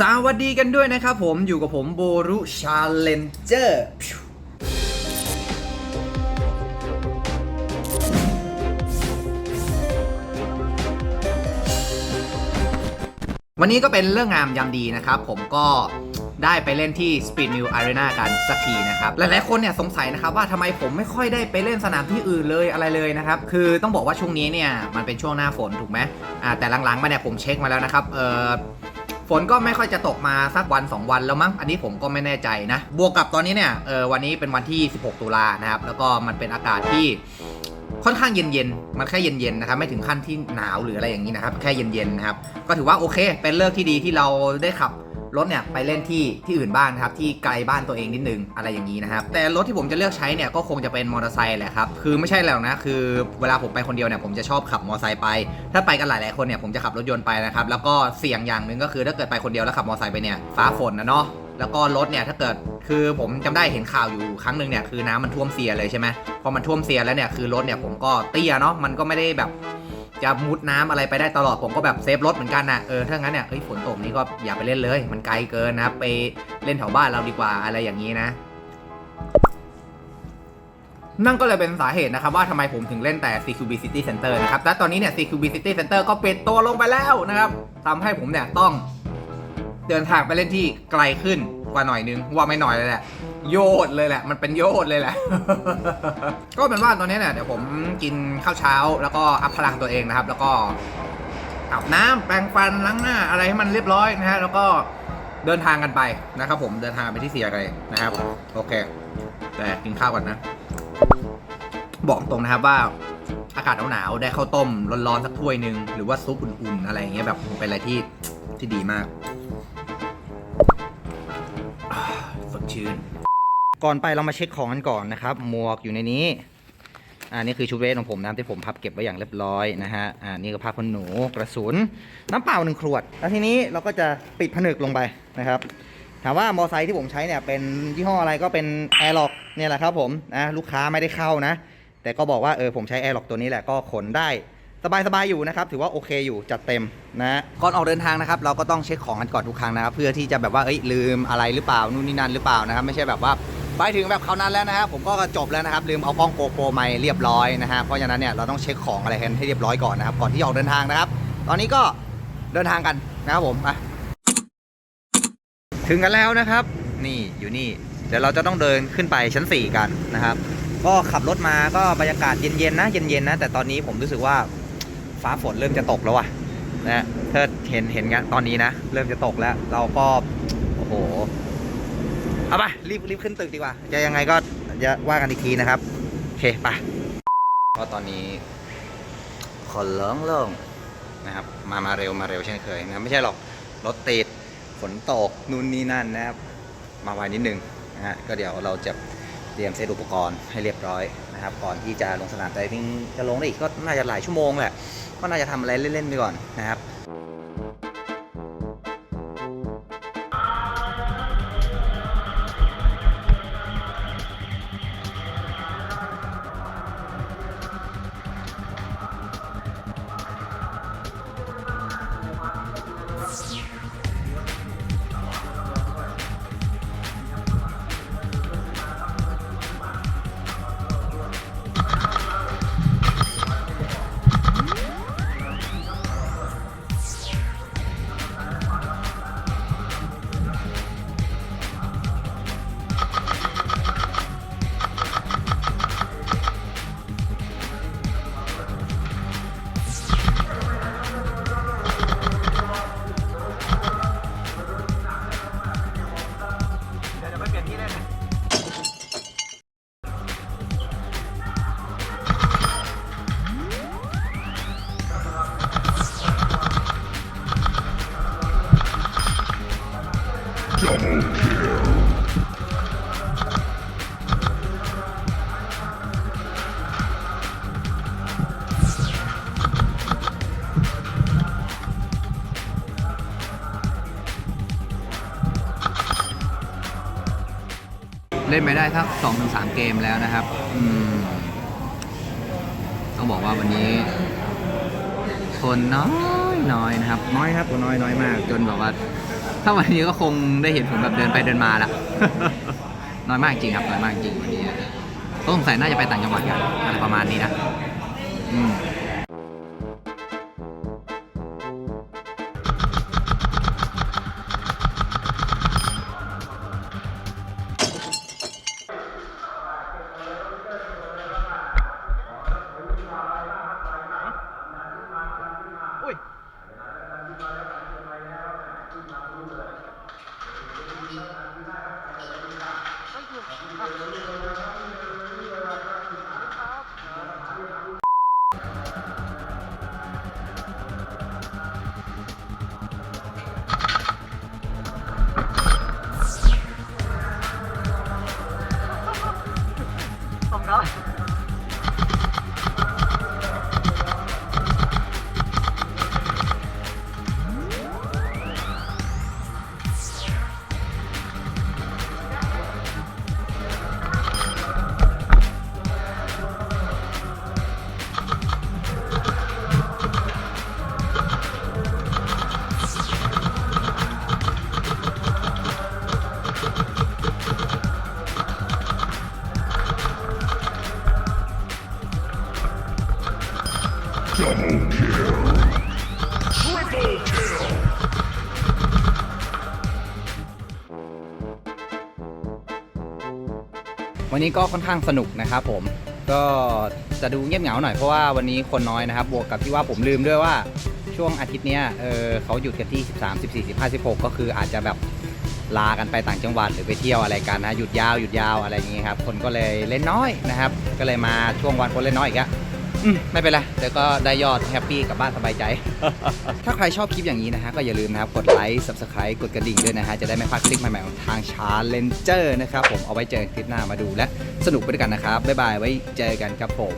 สวัสดีกันด้วยนะครับผมอยู่กับผมโบรุชาเลนเจอร์วันนี้ก็เป็นเรื่องงามยามดีนะครับ ผมก็ได้ไปเล่นที่ Speed Mill Arena กันสักทีนะครับ หลายๆคนเนี่ยสงสัยนะครับว่าทำไมผมไม่ค่อยได้ไปเล่นสนามที่อื่นเลยอะไรเลยนะครับ คือต้องบอกว่าช่วงนี้เนี่ยมันเป็นช่วงหน้าฝนถูกไหมอ่าแต่หลังๆมาเนี่ยผมเช็คมาแล้วนะครับเออ ฝนก็ไม่ค่อยจะตกมาสักวัน 2 วันแล้วมั้ง อันนี้ผมก็ไม่แน่ใจนะ บวกกับตอนนี้เนี่ย เออวันนี้เป็นวันที่ 16 ตุลานะครับ แล้วก็มันเป็นอากาศที่ค่อนข้างเย็นๆ มันแค่เย็นๆ นะครับ ไม่ถึงขั้นที่หนาวหรืออะไรอย่างนี้นะครับ แค่เย็นๆ นะครับ ก็ถือว่าโอเค เป็นเลิกที่ดีที่เราได้ขับ รถเนี่ยไปเล่นที่ที่อื่นบ้างนะครับที่ไกลบ้านตัวเองนิดนึงอะไรอย่างนี้นะครับแต่รถที่ผมจะเลือกใช้เนี่ยก็คงจะเป็นมอเตอร์ไซค์แหละครับคือไม่ใช่แล้วนะคือเวลาผมไปคนเดียวเนี่ยผมจะชอบขับมอเตอร์ไซค์ไป ถ้าไปกันหลายๆคนเนี่ยผมจะขับรถยนต์ไปนะครับแล้วก็เสี่ยงอย่างหนึ่งก็คือถ้าเกิดไปคนเดียวแล้วขับมอเตอร์ไซค์ไปเนี่ยฟ้าฝนนะเนาะแล้วก็รถเนี่ยถ้าเกิดคือผมจำได้เห็นข่าวอยู่ครั้งหนึ่งเนี่ยคือน้ำมันท่วมเสียเลยใช่ไหมพอมันท่วมเสียแล้วเนี่ยคือรถเนี่ยผมก็เตี้ยเนาะมันก็ไม่ได้แบบ จะมุดน้ำอะไรไปได้ตลอดผมก็แบบเซฟรถเหมือนกันนะเออถ้างั้นเนี่ยเฮ้ยฝนตกนี้ก็อย่าไปเล่นเลย มันไกลเกินนะไปเล่นแถวบ้านเราดีกว่าอะไรอย่างนี้นะ นั่นก็เลยเป็นสาเหตุนะครับว่าทำไมผมถึงเล่นแต่ CQB City Center นะครับและตอนนี้เนี่ย CQB City Center ก็ปิดตัวลงไปแล้วนะครับทำให้ผมเนี่ยต้องเดินทางไปเล่นที่ไกลขึ้นกว่าหน่อยนึงว่าไม่หน่อยเลยแหละ โยดเลยแหละ มันเป็นโยดเลยแหละ ก็เป็นว่าตอนนี้เนี่ยเดี๋ยวผมกินข้าวเช้า แล้วก็อัพพลังตัวเองนะครับ แล้วก็อาบน้ำแปรงฟันล้างหน้าอะไรให้มันเรียบร้อยนะฮะแล้วก็เดินทางกันไปนะครับ ผมเดินทางไปที่เสียเลยนะครับ โอเค แต่กินข้าวก่อนนะ บอกตรงนะครับว่าอากาศหนาวๆได้ข้าวต้มร้อนๆสักถ้วยหนึ่งหรือว่าซุปอุ่นๆอะไรอย่างเงี้ยแบบเป็นอะไรที่ที่ดีมากสดชื่น ก่อนไปเรามาเช็คของกันก่อนนะครับ หมวกอยู่ในนี้อ่านี่คือชุดเวทของผมนะที่ผมพับเก็บไว้อย่างเรียบร้อยนะฮะอ่านี่ก็ผ้าขนหนูกระสุน น้ำเปล่าหนึ่งขวด แล้วทีนี้เราก็จะปิดผนึกลงไปนะครับ ถามว่ามอไซค์ที่ผมใช้เนี่ยเป็นยี่ห้ออะไรก็เป็น a i r l o c k เนี่ยแหละครับผมนะลูกค้าไม่ได้เข้านะ แต่ก็บอกว่าเออผมใช้ a i r l o c k ตัวนี้แหละก็ขนได้สบายๆอยู่นะครับ ถือว่าโอเคอยู่จัดเต็มนะก่อนออกเดินทางนะครับ เราก็ต้องเช็คของกันก่อนทุกครั้งนะครับ เพื่อที่จะแบบว่าเอ้ยลืมอะไรหรือเปล่านู่นนี่นั่นหรือเปล่านะครับ ไม่ใช่แบบว่า ไปถึงแบบเขานั้นแล้วนะครับผมก็จบแล้วนะครับลืมเอากล้องโกโปรมาเรียบร้อยนะฮะเพราะฉะนั้นเนี่ยเราต้องเช็คของอะไรกันให้เรียบร้อยก่อนนะครับก่อนที่จะออกเดินทางนะครับ ตอนนี้ก็เดินทางกันนะครับผมอะถึงกันแล้วนะครับ นี่อยู่นี่ เดี๋ยวเราจะต้องเดินขึ้นไปชั้น 4 กันนะครับ ก็ขับรถมาก็บรรยากาศเย็นๆนะเย็นๆนะแต่ตอนนี้ผมรู้สึกว่าฟ้าฝนเริ่มจะตกแล้วว่ะนะถ้าเห็นเห็นกันตอนนี้นะ เริ่มจะตกแล้ว เราก็โอ้โห เอาไปรีบรีบขึ้นตึกดีกว่า จะยังไงก็จะว่ากันอีกทีนะครับ โอเคไปก็ตอนนี้คนเลิ่งเลิ่งนะครับ มามาเร็วมาเร็วเช่นเคยนะไม่ใช่หรอกรถติดฝนตกนู่นนี่นั่นนะครับ มาไวนิดนึงนะฮะก็เดี๋ยวเราจะเตรียมเซตอุปกรณ์ให้เรียบร้อยนะครับ ก่อนที่จะลงสนามแต่จริงจะลงได้อีกก็น่าจะหลายชั่วโมงแหละก็น่าจะทำอะไรเล่นๆไปก่อนนะครับ ดี๋ย เปลี่ยนที่ได้ไหมเล่นไปได้สักสองถึงสามเกมแล้วนะครับอืมต้องบอกว่าวันนี้ คนน้อยน้อยนะครับ น้อยครับตัวน้อยน้อยมาก จนแบบว่า ถ้าวันนี้ก็คงได้เห็นผมแบบเดินไปเดินมาละน้อยมากจริงครับน้อยมากจริงวันนี้ก็สงสัยน่าจะไปต่างจังหวัดกันอะไรประมาณนี้นะ อืม วันนี้ก็ค่อนข้างสนุกนะครับผม ก็จะดูเงียบเหงาหน่อยเพราะว่าวันนี้คนน้อยนะครับ บวกกับที่ว่าผมลืมด้วยว่าช่วงอาทิตย์เนี้ยเออเขาหยุดกันที่ 13 14 15 16 ก็คืออาจจะแบบลากันไปต่างจังหวัดหรือไปเที่ยวอะไรกันนะหยุดยาวหยุดยาวอะไรอย่างงี้ครับคนก็เลยเล่นน้อยนะครับ ก็เลยมาช่วงวันคนเล่นน้อยอีกอะ อืมไม่เป็นไรแต่ก็ได้ยอดแฮปปี้กลับบ้านสบายใจ ถ้าใครชอบคลิปอย่างนี้นะฮะ ก็อย่าลืมนะครับ กดไลค์ subscribe กดกระดิ่งด้วยนะฮะ จะได้ไม่พลาดคลิปใหม่ๆของทางชาเลนเจอร์นะครับผมเอาไว้เจอกันคลิปหน้ามาดูและสนุกไปด้วยกันนะครับบ๊ายบายไว้เจอกันครับผม